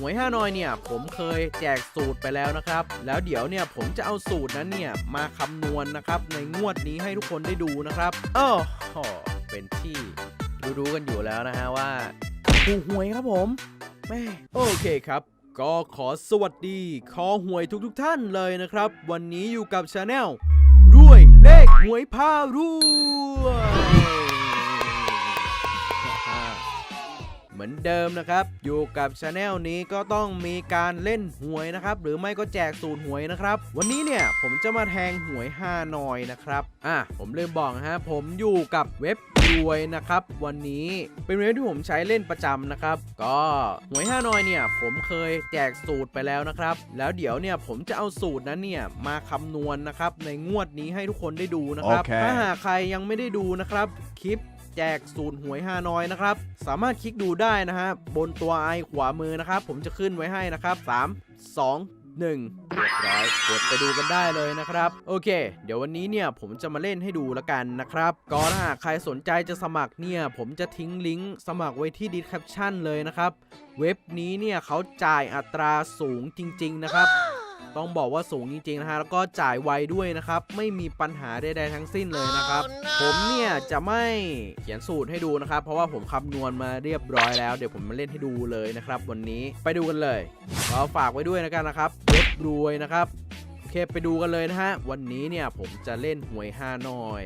หวยฮานอยเนี่ยผมเคยแจกสูตรไปแล้วนะครับ แล้วเดี๋ยวเนี่ยผมจะเอาสูตรนั้นเนี่ยมาคำนวณนะครับ ในงวดนี้ให้ทุกคนได้ดูนะครับอ้อหอเป็นที่รู้ๆกันอยู่แล้วนะฮะว่าถูกหวยครับผมแม่โอเคครับก็ขอสวัสดี ขอหวยทุกๆท่านเลยนะครับ วันนี้อยู่กับชาแนลรวยเลขหวยพารวย เหมือนเดิมนะครับ อยู่กับชาแนลนี้ก็ต้องมีการเล่นหวยนะครับ หรือไม่ก็แจกสูตรหวยนะครับ วันนี้เนี่ยผมจะมาแทงหวยฮานอยนะครับ อะผมลืมบอกนะฮะผมอยู่กับเว็บรวยนะครับ วันนี้เป็นเว็บที่ผมใช้เล่นประจำนะครับ ก็หวยฮานอยเนี่ย ผมเคยแจกสูตรไปแล้วนะครับ แล้วเดี๋ยวเนี่ยผมจะเอาสูตรนั้นเนี่ยมาคำนวณนะครับ ในงวดนี้ให้ทุกคนได้ดูนะครับโอเคถ้าหากใครยังไม่ได้ดูนะครับคลิป แจกสูตรหวยฮานอยนะครับ สามารถคลิกดูได้นะฮะบนตัวไอขวามือนะครับ ผมจะขึ้นไว้ให้นะครับ 3 2 1เรียบร้อยกดไปดูกันได้เลยนะครับ โอเค เดี๋ยววันนี้เนี่ยผมจะมาเล่นให้ดูล้วกันนะครับก็ถ้าหากใครสนใจจะสมัครเนี่ย ผมจะทิ้งลิงก์สมัครไว้ที่ description เลยนะครับ เว็บนี้เนี่ยเขาจ่ายอัตราสูงจริง ๆ นะครับ ต้องบอกว่าสูงจริงๆนะฮะแล้วก็จ่ายไวด้วยนะครับไม่มีปัญหาใดๆทั้งสิ้นเลยนะครับ ผมเนี่ยจะไม่เขียนสูตรให้ดูนะครับ เพราะว่าผมคำนวณมาเรียบร้อยแล้ว เดี๋ยวผมมาเล่นให้ดูเลยนะครับ วันนี้ไปดูกันเลยก็ฝากไว้ด้วยนะกันนะครับเว็บรวยนะครับโอเคไปดูกันเลยนะฮะวันนี้เนี่ยผมจะเล่นหวยห้าน้อย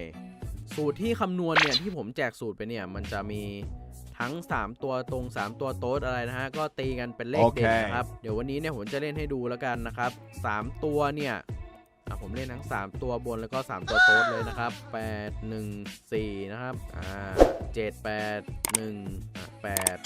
สูตรที่คำนวณเนี่ยที่ผมแจกสูตรไปเนี่ยมันจะมี ทั้ง 3 ตัวตรง 3 ตัวโต๊ดอะไรนะฮะ ก็ตีกันเป็นเลขเด่นโอเคนะครับ เดี๋ยววันนี้เนี่ยผมจะเล่นให้ดูแล้วกันนะครับ 3 ตัวเนี่ยอะผมเล่นทั้ง 3 ตัวบนแล้วก็ 3 ตัวโต๊ดเลยนะครับ 8 1 4 นะครับ อ่า 7 8 1อะ8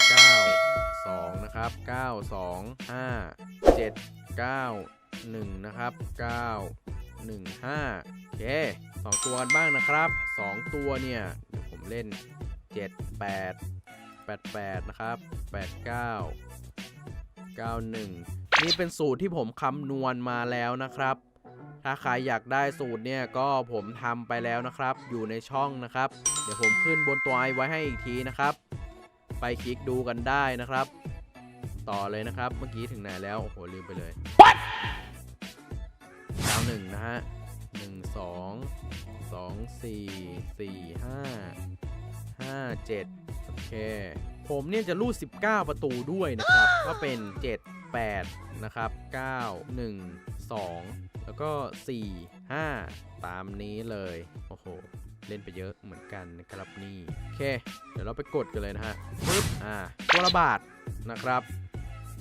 9 2 นะครับ 9 2 5 7 9 1 นะครับ 9 1 5โอเค2ตัวกันบ้างนะครับ 2 ตัวเนี่ยเดี๋ยวผมเล่น 7 8 8 8 นะครับ 89 91 นี่เป็นสูตรที่ผมคำนวณมาแล้วนะครับ ถ้าใครอยากได้สูตรเนี่ยก็ผมทำไปแล้วนะครับ อยู่ในช่องนะครับ เดี๋ยวผมขึ้นบนตัวไอไว้ให้อีกทีนะครับ ไปคลิกดูกันได้นะครับ ต่อเลยนะครับ เมื่อกี้ถึงไหนแล้ว โอ้โห ลืมไปเลย91นะฮะ1 2 2 4 4 5 5 7โอเค ผมเนี่ยจะรูด 19 ประตูด้วยนะครับก็เป็น 7 8 นะครับ 9 1 2 แล้วก็ 4 5 ตามนี้เลย โอ้โห เล่นไปเยอะเหมือนกันนะครับนี่ โอเค เดี๋ยวเราไปกดกันเลยนะฮะปึ๊บอ่าตัวละบาทนะครับ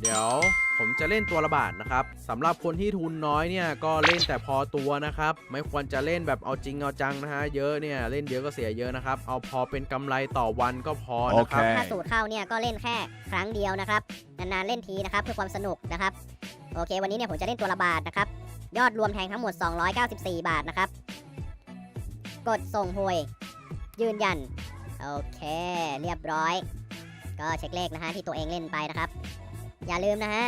เดี๋ยวผมจะเล่นตัวละบาทนะครับสำหรับคนที่ทุนน้อยเนี่ยก็เล่นแต่พอตัวนะครับ ไม่ควรจะเล่นแบบเอาจริงเอาจังนะฮะเยอะเนี่ยเล่นเยอะก็เสียเยอะนะครับ เอาพอเป็นกำไรต่อวันก็พอนะครับโอเคถ้าสูตรเข้าเนี่ยก็เล่นแค่ครั้งเดียวนะครับนานๆเล่นทีนะครับเพื่อความสนุกนะครับ โอเค วันนี้เนี่ยผมจะเล่นตัวละบาทนะครับยอดรวมแทงทั้งหมด 294 บาทนะครับ กดส่งหวย ยืนยัน โอเค เรียบร้อย ก็เช็คเลขนะฮะที่ตัวเองเล่นไปนะครับ อย่าลืมนะฮะ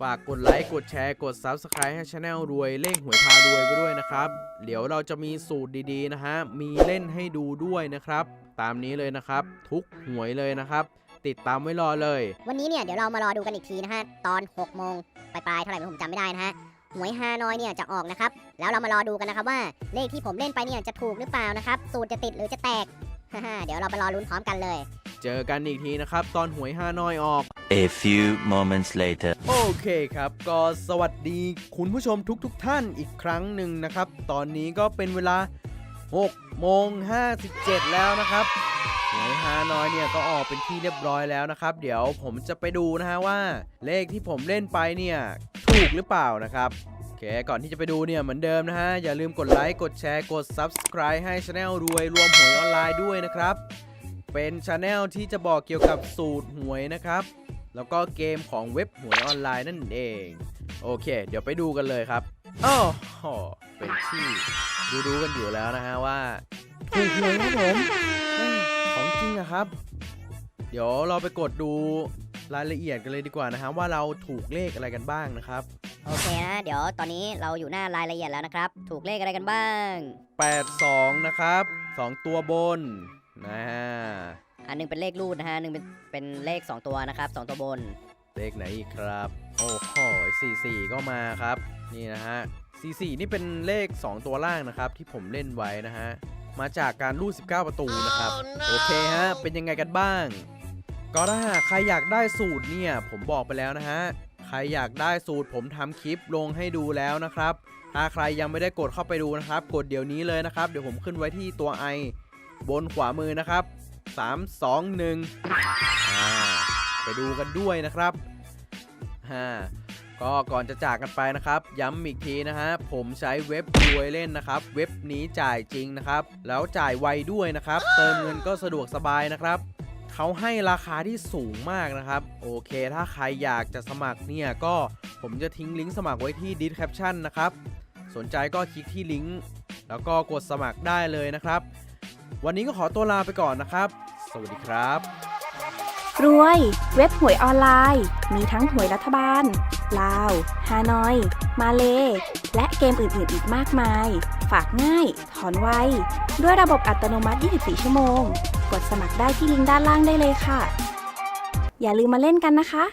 ฝากกดไลค์กดแชร์กด Subscribe ให้ช anel รวยเลขหวยพารวยไปด้วยนะครับ เดี๋ยวเราจะมีสูตรดีๆนะฮะ มีเล่นให้ดูด้วยนะครับ ตามนี้เลยนะครับ ทุกหวยเลยนะครับ ติดตามไว้รอเลย วันนี้เนี่ยเดี๋ยวเรามารอดูกันอีกทีนะฮะ ตอน6โมงปลายๆเท่าไหร่ไม่รู้ผมจำไม่ได้นะฮะหวยฮานอยเนี่ยจะออกนะครับ แล้วเรามารอดูกันนะครับว่าเลขที่ผมเล่นไปเนี่ยจะถูกหรือเปล่านะครับ สูตรจะติดหรือจะแตกฮ่าๆเดี๋ยวเรามารอลุ้นพร้อมกันเลย เจอกันอีกทีนะครับ ตอนหวยฮานอยออก A few moments later. โอเคครับ ก็สวัสดีคุณผู้ชมทุกๆทท่านอีกครั้งหนึ่งนะครับ ตอนนี้ก็เป็นเวลา6โมง57 แล้วนะครับหวยฮานอยเนี่ยก็ออกเป็นที่เรียบร้อยแล้วนะครับ เดี๋ยวผมจะไปดูนะฮะว่าเลขที่ผมเล่นไปเนี่ยถูกหรือเปล่านะครับโอเค ก่อนที่จะไปดูเนี่ยเหมือนเดิมนะฮะ อย่าลืมกดไลค์ กดแชร์ กด Subscribe ให้ช anel รวยรวมหวยออนไลน์ด้วยนะครับ เป็นช anel ที่จะบอกเกี่ยวกับสูตรหวยนะครับ แล้วก็เกมของเว็บหวยออนไลน์นั่นเอง โอเค เดี๋ยวไปดูกันเลยครับอ้อหอเป็นที่รู้ๆกันอยู่แล้วนะฮะว่าถูกหวยครับผมเฮ้ยของจริงอะครับ เดี๋ยวเราไปกดดูรายละเอียดกันเลยดีกว่านะฮะว่าเราถูกเลขอะไรกันบ้างนะครับ โอเคนะเดี๋ยวตอนนี้เราอยู่หน้ารายละเอียดแล้วนะครับ ถูกเลขอะไรกันบ้าง 82 นะครับ 2 ตัวบน นะฮะอันหนึงเป็นเลขรูดนะฮะอันหนึงเป็นเป็นเลข 2 ตัวนะครับ 2 ตัวบน เลขไหนอีกครับ โอ้โห44ก็มาครับ นี่นะฮะ44นี่เป็นเลข 2 ตัวล่างนะครับ ที่ผมเล่นไว้นะฮะ มาจากการรูด 19 ประตูนะครับ โอเคฮะ เป็นยังไงกันบ้าง ก็ถ้าหากใครอยากได้สูตรเนี่ย ผมบอกไปแล้วนะฮะ ใครอยากได้สูตรผมทำคลิปลงให้ดูแล้วนะครับ ถ้าใครยังไม่ได้กดเข้าไปดูนะครับ กดเดี๋ยวนี้เลยนะครับ เดี๋ยวผมขึ้นไว้ที่ตัว i บนขวามือนะครับ 3 2 1อ่าไปดูกันด้วยนะครับฮ่าก็ก่อนจะจากกันไปนะครับ ย้ำอีกทีนะฮะผมใช้เว็บรวยเล่นนะครับ เว็บนี้จ่ายจริงนะครับ แล้วจ่ายไวด้วยนะครับ เติมเงินก็สะดวกสบายนะครับเขาให้ราคาที่สูงมากนะครับ โอเค ถ้าใครอยากจะสมัครเนี่ยก็ผมจะทิ้งลิงก์สมัครไว้ที่ description นะครับ สนใจก็คลิกที่ลิงก์แล้วก็กดสมัครได้เลยนะครับ วันนี้ก็ขอตัวลาไปก่อนนะครับ สวัสดีครับ รวย เว็บหวยออนไลน์ มีทั้งหวยรัฐบาล ลาว ฮานอย มาเล และเกมอื่น ๆ อีกมากมาย ฝากง่าย ถอนไว ด้วยระบบอัตโนมัติ 24 ชั่วโมง กดสมัครได้ที่ลิงก์ด้านล่างได้เลยค่ะ อย่าลืมมาเล่นกันนะคะ